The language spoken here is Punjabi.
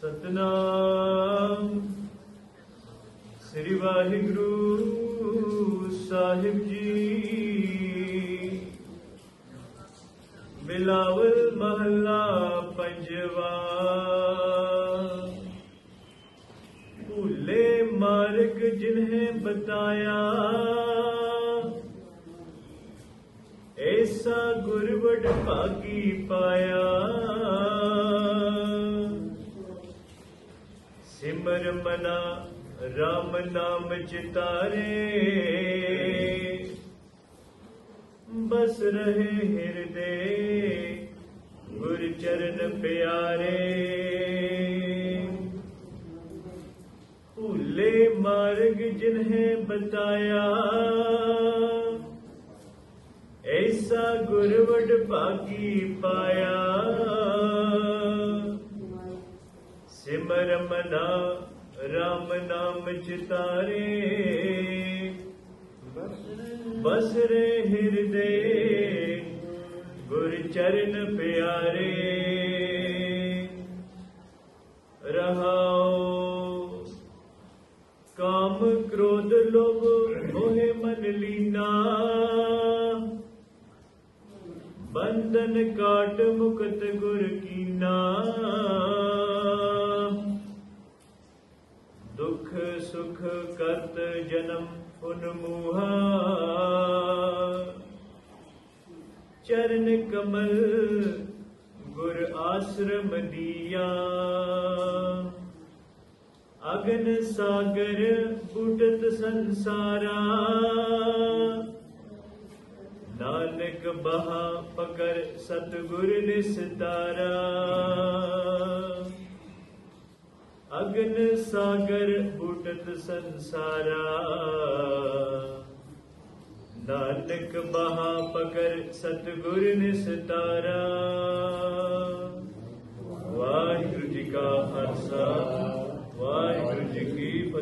ਸਤਨਾਮ। ਸ੍ਰੀ ਵਾਹਿਗੁਰੂ ਸਾਹਿਬ ਜੀ। ਬਿਲਾਵਲ ਮਹੱਲਾ ਪੰਜਵਾ। ਭੁੱਲੇ ਮਾਰਗ ਜਿਨਹਿ ਬਤਾਇਆ। ਐਸਾ ਗੁਰਵਡ ਭਾਗੀ ਪਾਇਆ। ਸਿਮਰ ਮਨਾ RAM ਨਾਮ ਚਿਤਾਰੇ। ਬਸ ਰਹੇ ਹਿਰਦੇ, ਗੁਰ ਚਰਨ ਪਿਆਰੇ। ਭੂਲੇ ਮਾਰਗ ਜਿਨਹਿ ਬਤਾਇਆ। ਐਸਾ ਗੁਰਵਡ ਭਾਗੀ ਪਾਇਆ। ਸਿਮਰ ਮਨਾ ਰਾਮ ਨਾਮ ਚਿਤਾਰੇ। ਬਸ ਰੇ ਹਿਰਦੇ, ਗੁਰ ਚਰਨ ਪਿਆਰੇ। ਰਹਾਉ ਕਾਮ ਕ੍ਰੋਧ ਲੋਭ ਮੋਹਿ ਮਨ ਲੀਨਾ। ਬੰਧਨ ਕਾਟ ਮੁਕਤ ਗੁਰ ਕੀਨਾ। ਸੁਖ ਕਰਤ ਜਨਮ ਉਨਮੂਹਾ ਚਰਨ ਕਮਲ ਗੁਰ ਆਸ਼ਰਮ ਦੀਆ। ਅਗਨ ਸਾਗਰ ਬੁਟਤ ਸੰਸਾਰਾ। ਨਾਨਕ ਬਹਾ ਪਕਰ ਸਤਗੁਰ ਨਿਸਤਾਰਾ। ਅਗਨ ਸਾਗਰ ਬੁਟਤ ਸੰਸਾਰਾ। ਨਾਨਕ ਮਹਾ ਪਕਰ ਸਤਗੁਰ ਨਿਸਤਾਰਾ। ਵਾਹਿਗੁਰੂ ਜੀ ਕਾ ਖਾਲਸਾ, ਵਾਹਿਗੁਰੂ ਜੀ ਕੀ ਫਤਿਹ।